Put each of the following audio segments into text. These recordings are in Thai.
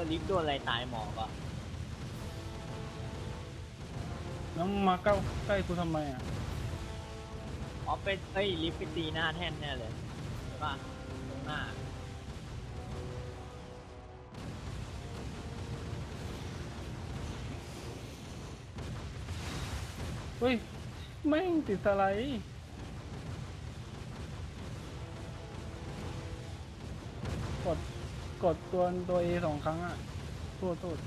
อลิฟต์โดนอะไรตายหมอกอะแล้วมึงมาใกล้ใกล้กูทำไมอะอ๋อไปเอ้ยลิฟต์ไปตีหน้าแท่นแน่เลยใช่ป่ะตรงหน้าเฮ้ยแม่งติดสไลด์กด กดตัวตัวเอสองครั้งอะโทษโทษ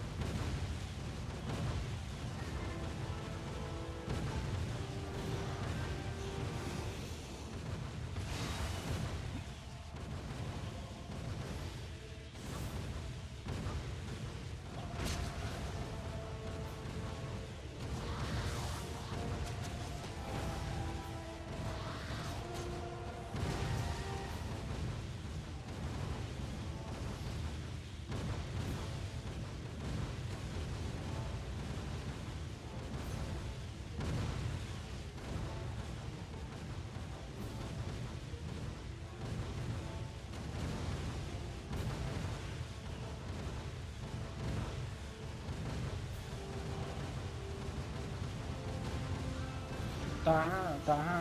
าห้าตาห้า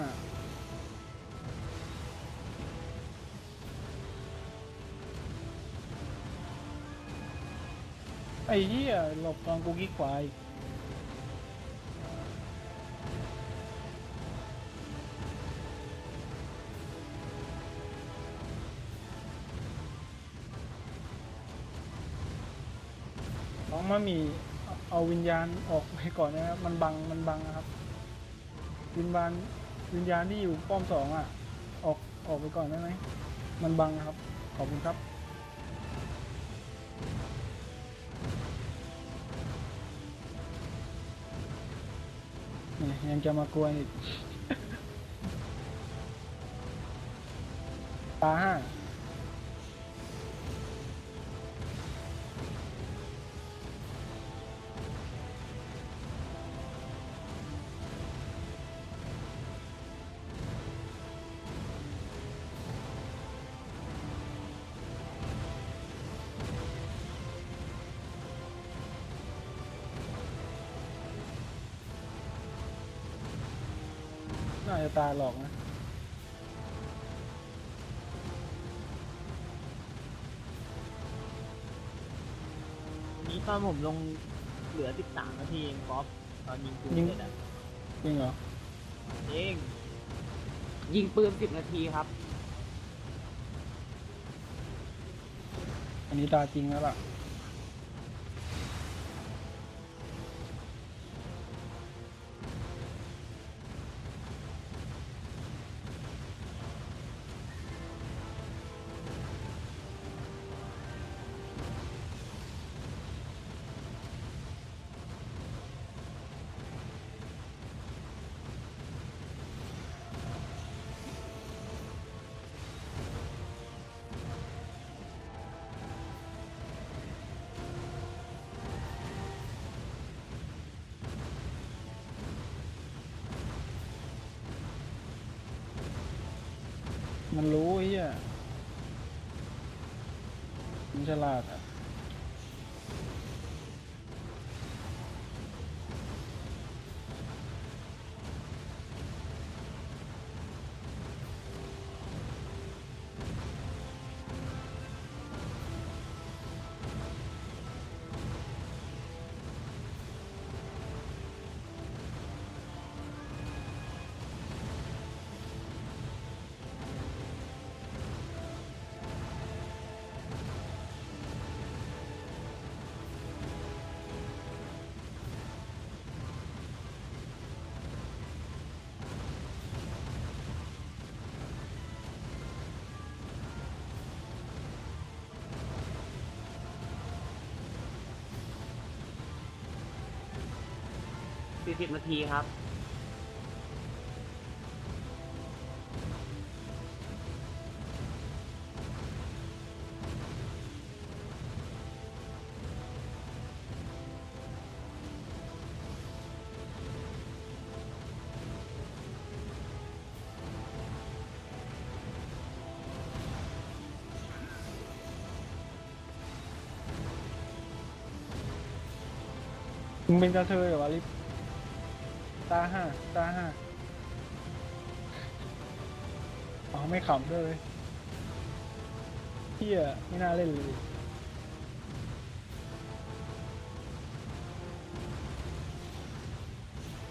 ไอ้เหี้ยหลบตอนกูกิ๊กขวาอีกน้องมามีเอาวิญญาณออกไปก่อนนะครับ มันบัง มันบังนะครับ วิญญาณวิญญาณที่อยู่ป้อมสองอะ ออกออกไปก่อนได้ไหม มันบังครับ ขอบคุณครับนี่ยังจะมากวนอีกตาห้า น่าจะตาหลอกนะวันนี้ตอนผมลงเหลือ 13 นาทีเองป๊อปตอนยิงปืนยิงเสร็จอะจริงเหรอเองยิงปืนสิบนาทีครับ อันนี้ตาจริงแล้วล่ะ มั สี่สิบนาทีครับ mình ra chơi ở Alip ตาห้าตาห้าอ๋อไม่ขำด้วยเวยเฮียไม่น่าเล่นเลย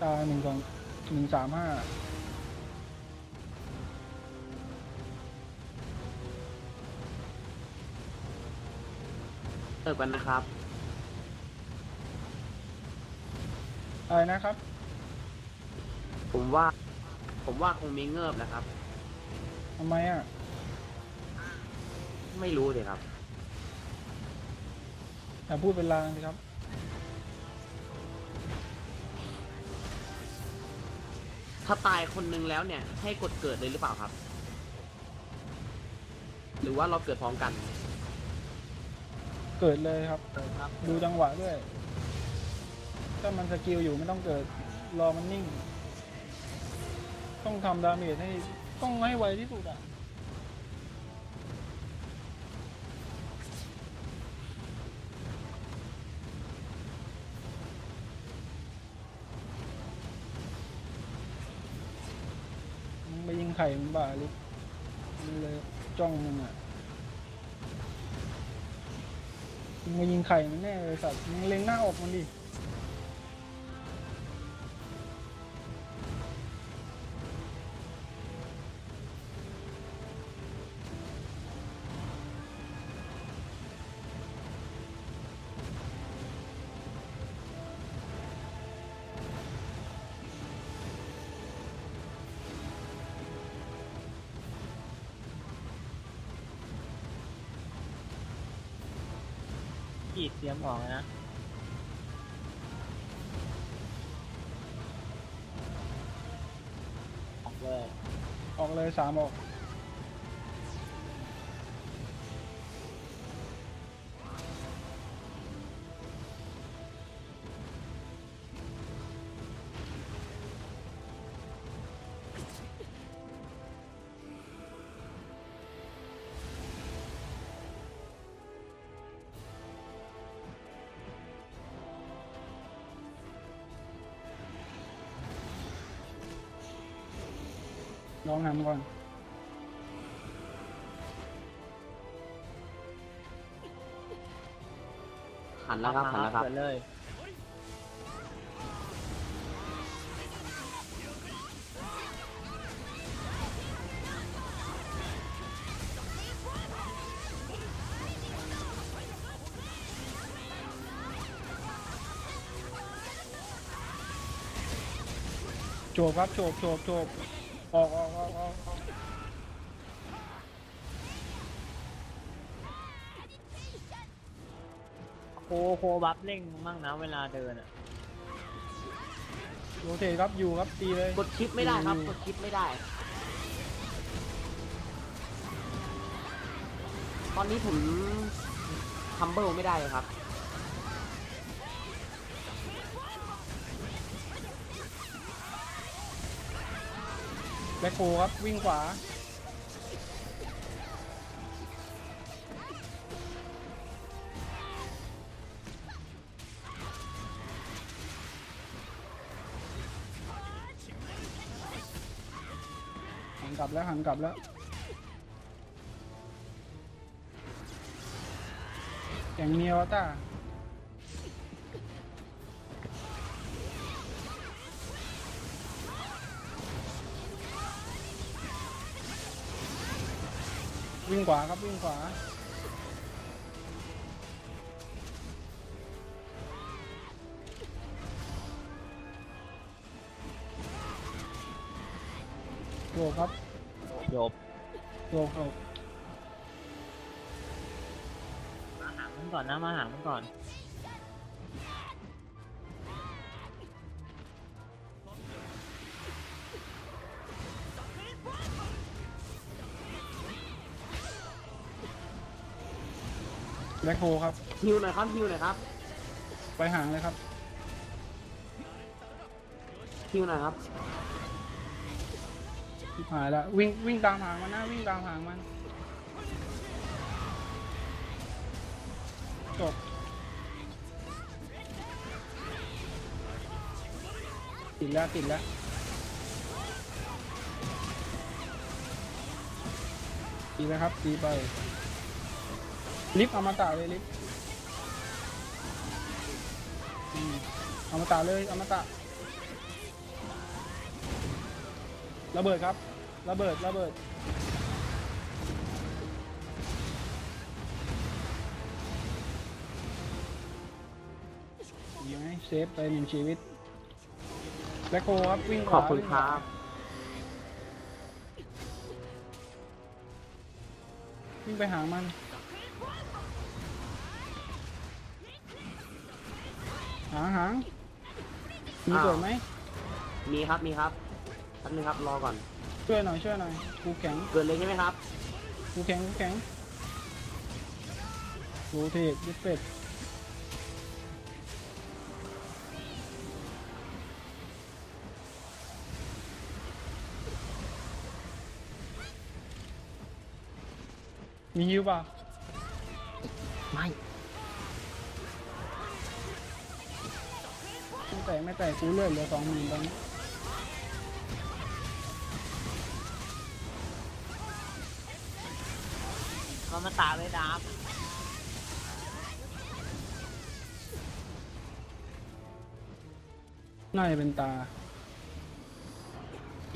ตาหนึ่งสองหนึ่งสามห้าเติบกันนะครับ อะไรนะครับ ผมว่า ผมว่าคงมีเงิบนะครับ ทำไมอะ ไม่รู้เลยครับแต่พูดเป็นลางสิครับ ถ้าตายคนนึงแล้วเนี่ย ให้กดเกิดเลยหรือเปล่าครับ หรือว่าเราเกิดพร้อมกันเกิดเลยครับเกิดครับดูจังหวะด้วย ถ้ามันสกิลอยู่ไม่ต้องเกิด รอมันนิ่ง ต้องทำดาเมจให้ต้องให้ไวที่สุดอะมึงไปยิงไข่มันบ้าลิมันเลยจ้องมึงอะมึงมายิงไข่มันแน่เลยสัตว์มึงเล็งหน้าอกมันดิ ขีดเตรียมออกนะออกเลย ออกเลยสามออก องทำก่อน หันแล้วครับหันแล้วครับเกิดเลย โจบครับโจบโจบโจบ ออกออกออกออกออกโคโคบัฟเร่งมั่งนะเวลาเดินอะโรเทตครับอยู่ครับตีเลยกดชิปไม่ได้ครับอืมกดชิปไม่ได้ ตอนนี้ผมทัมเบิลไม่ได้เลยครับ แบ็คโฮครับวิ่งขวาหันกลับแล้วหันกลับแล้วแข่งเนียวต้า วิ่งขวาครับวิ่งขวาโยกครับโยบโยกโยกมาหามันก่อนนะมาหามันก่อน บ็คโฮครับ ฮิวหน่อยครับฮิวหน่อยครับไปหางเลยครับ ฮิวหน่อยครับชิบหายแล้ววิ่งวิ่งตามหางมันนะวิ่งตามหางมันจบติดแล้วติดแล้วตีแล้วครับตีไป ลิฟต์อมตะเลยลิฟต์อืมอมตะเลยอมตะระเบิดครับ ระเบิดระเบิด ดีไหมเซฟไปหนึ่งชีวิตแบ็คโฮครับวิ่งขขอวาบคุณวิ่งคขวารับวิ่งไปหามัน หางหางมีเกิดไหมมีครับมีครับแป๊บนึงครับรอก่อนช่วยหน่อยช่วยหน่อยกูแข็งเกิดเลยใช่ไหมครับกูแข็งกูแข็งกูเทกยึดเป็ดมีฮิวป่ะไม่ ไม่แต่ไม่แต่กูเลือดเหลือสองหมื่นตอนนี้มันมาตาเลยดับน่าจะเป็นตา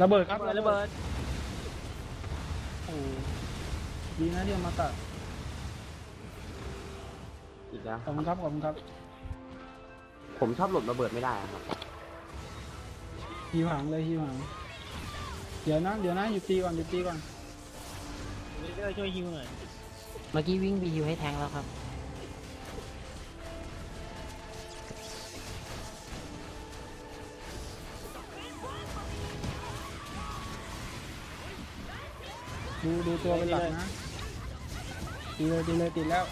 ระเบิดครับระเบิดระเบิดโอ้ดีนะที่เอามาตัดอีกแล้วขอบคุณครับขอบคุณครับ ผมชอบหลบระเบิดไม่ได้อะครับฮิวหางเลยฮิวหางเดี๋ยวนะเดี๋ยวนะหยุดตีก่อนหยุดตีก่อนเรื่อยๆช่วยฮิวหน่อยเมื่อกี้วิ่งบียูให้แทงแล้วครับ ดูดูตัวเป็นหลักนะตีเลยตีเลยติดแล้ว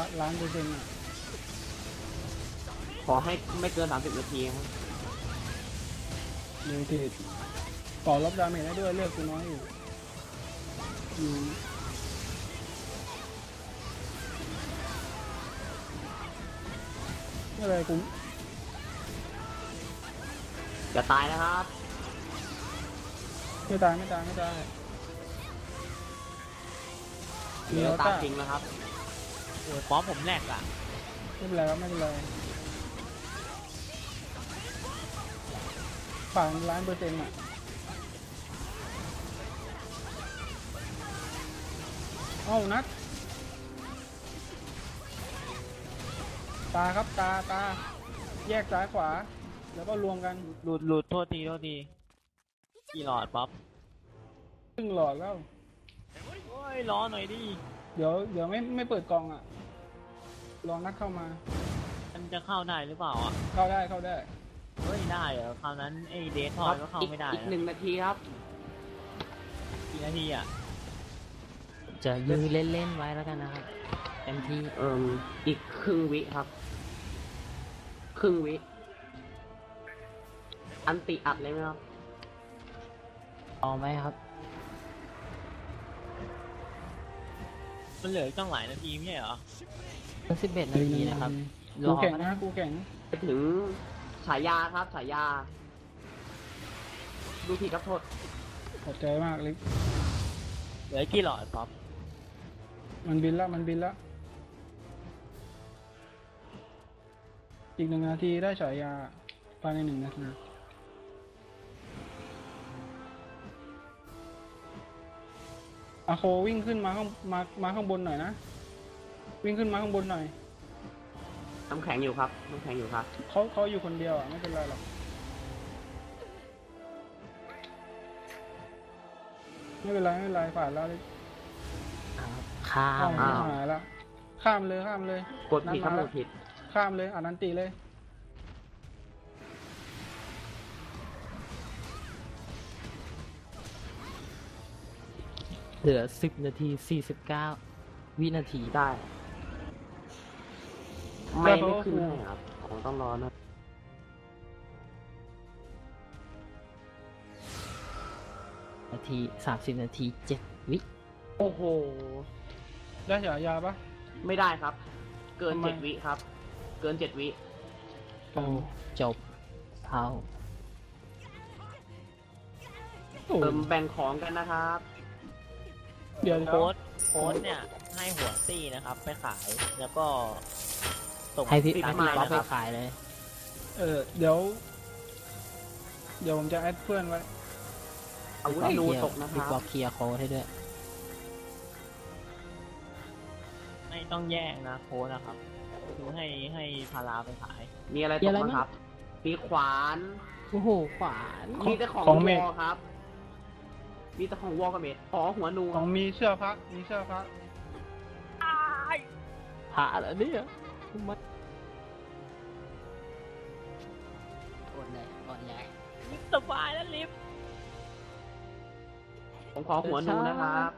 ละล้านเปอร์เซ็นต์อะขอให้ไม่เกิน30นาทีครับเลยทีต่อรับดาเมจได้ด้วยเลือกกูน้อยอยู่อยู่ไม่เป็นไรกูจะตายนะครับไม่ตายไม่ตายไม่ตายเหลือตามจริงแล้วครับโอ้ยป๊อปผมแหลกอะไม่เป็นไรครับไม่เป็นไรผ่านล้านเปอร์เซ็นต์อะเอ้านัดตาครับตาตา แยกซ้ายขวา แล้วก็รวมกันหลุดหลุดโทษทีโทษทีกี่หลอดป๊อปครึ่งหลอดแล้ว โอ้ยล้อหน่อยดิ เดี๋ยวเดี๋ยวไม่ไม่เปิดกล่องอะ ลองนัดเข้ามา มันจะเข้าได้หรือเปล่าอะ เข้าได้เข้าได้ เฮ้ยได้เหรอคราวนั้นไอ้เดททคอรัยก็เข้าอีกไม่ได้อีกนะหนึ่งนาทีครับกี่นาทีอะ จะยื้อเล่นๆไว้แล้วกันนะครับเต็มที่เอ่มอีกครึ่งวิครับ ครึ่งวิ อันติอัดเลยไหมครับเอาไหมครับ มันเหลืออีกตั้งหลายนาทีไม่ใช่เหรอทั้งสิบเอ็ดนาทีนะครับรกูอแข่งก็นะได้กูแข่งไปถึงฉายาครับฉายา ดูผิดครับโทษขอบใจมากลิกเหลือกี่หลอดป๊อปมันบินละมันบินละอีกหนึ่งนาทีได้ฉายาภายในหนึ่งนาที อาโควิ่งขึ้นมาข้างมามาข้างบนหน่อยนะ วิ่งขึ้นมาข้างบนหน่อยน้ำแข็งอยู่ครับน้ำแข็งอยู่ครับ เขาเขาอยู่คนเดียวอะไม่เป็นไรหรอกไม่เป็นไรไม่เป็นไรผ่านแล้วลิกข้าข้ามมอ้าวหายแล้วข้ามเลยข้ามเลยกดผิดครับกดผิดข้ามเลยอ่านันติเลย เหลือสิบนาทีสี่สิบเก้าวินาทีได้ ไม่ไม่ขึ้นครับผมต้องรอนะนาทีสามสิบนาทีเจ็ดวิ โอ้โห ได้ฉายาปะไม่ได้ครับ เกินเจ็ดวิครับ เกินเจ็ดวิจบเท่าเติมแบ่งของกันนะครับ เดี๋ยวเดี๋ยวโค้ดโค้ดเนี่ยให้หัวตี้นะครับ ไปขายแล้วก็ส่งให้พี่ปิดให้ไมพี่ค์ป๊อปนะไปครับขายเลย เออเดี๋ยว เดี๋ยวผมจะแอดเพื่อนไว้อาวุธพี่นูป๊อปเคลียตกร์นะคพี่รัป๊อบปเคลียร์โค้ดให้ด้วย ไม่ต้องแย่งนะโค้ดนะครับคือให้ให้พาราไปขาย มีอะไรมีตอะไรกบ้างนะครับ มีขวาน โอ้โห ขวาน มีแต่ของของวเมอฆครับ มีแต่ของวอกับเมดขอหัวนูของมีเสื้อพระมีเสื้อพระพระเหรอเนี่ยมันอดเลยอดเลยลิฟต์สบายแล้วลิฟต์ผมขอหัวนูนะครับ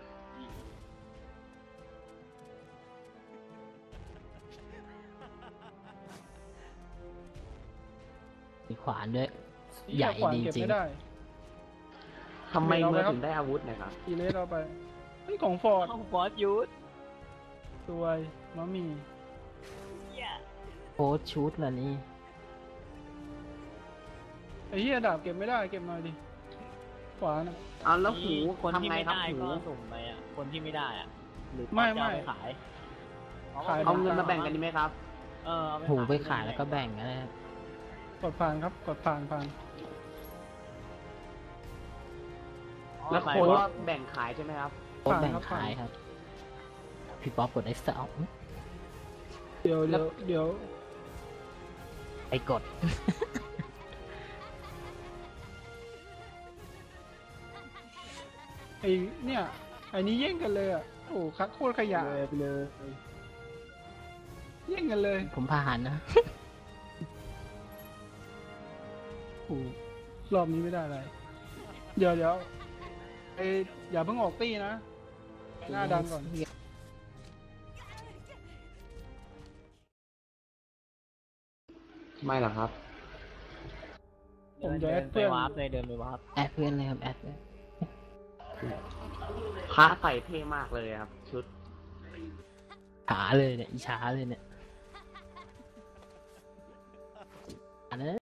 มีขวานด้วยนี่ใหญ่แค่ขวานดีเก็บจริงไม่ได้ ทำไมเอาเมื่เลยครับอถึงได้อาวุธนะครับ อีเลสเอาไปเฮ้ยของฟอร์ดห้องฟอสยูทสวยมามีเหี้ยโค้ดชุดเหรอนี่ไอ้เหี้ยดาบเก็บไม่ได้เก็บหน่อยดิขวานะเอาแล้วหูคนที่ทำไงไม่ครับได้หู ก็สุ่มไปอะ คนที่ไม่ได้อะหรือไม่จะเอาไม่ไปขายขาย เอาเงินมาแบ่งกันดีไหมครับ เออเอาหูไปขายแล้วก็แบ่งกันนะ กดผ่านครับกดผ่านผ่าน แล้วหมายโค้ดว่าว่าแบ่งขายใช่ไหมครับโค้ดแบ่งครับขายครับ พี่ป๊อปกด X เอาเดี๋ยวเดี๋ยวเดี๋ยวไอ้กด ไอ้เนี่ยไอ้นี้แย่งกันเลยอะโอ้คัดโคตรขยะเลยไปเลยแย่งกันเลยผมผ่านนะโอ้รอบนี้ไม่ได้อะไร เดี๋ยวเดี๋ยว ไอ้อย่าเพิ่งออกตี้นะไปหน้าดันก่อน ไม่หรอกครับ ผมจะเดิแอดนไปเพื่อน วาร์ปเลยเดินไปวาร์ปแอดเพื่อนเลยครับแอดเลยพระใส่เท่มากเลยครับ ชุด ช้าเลยเนี่ยอีช้าเลยเนี่ย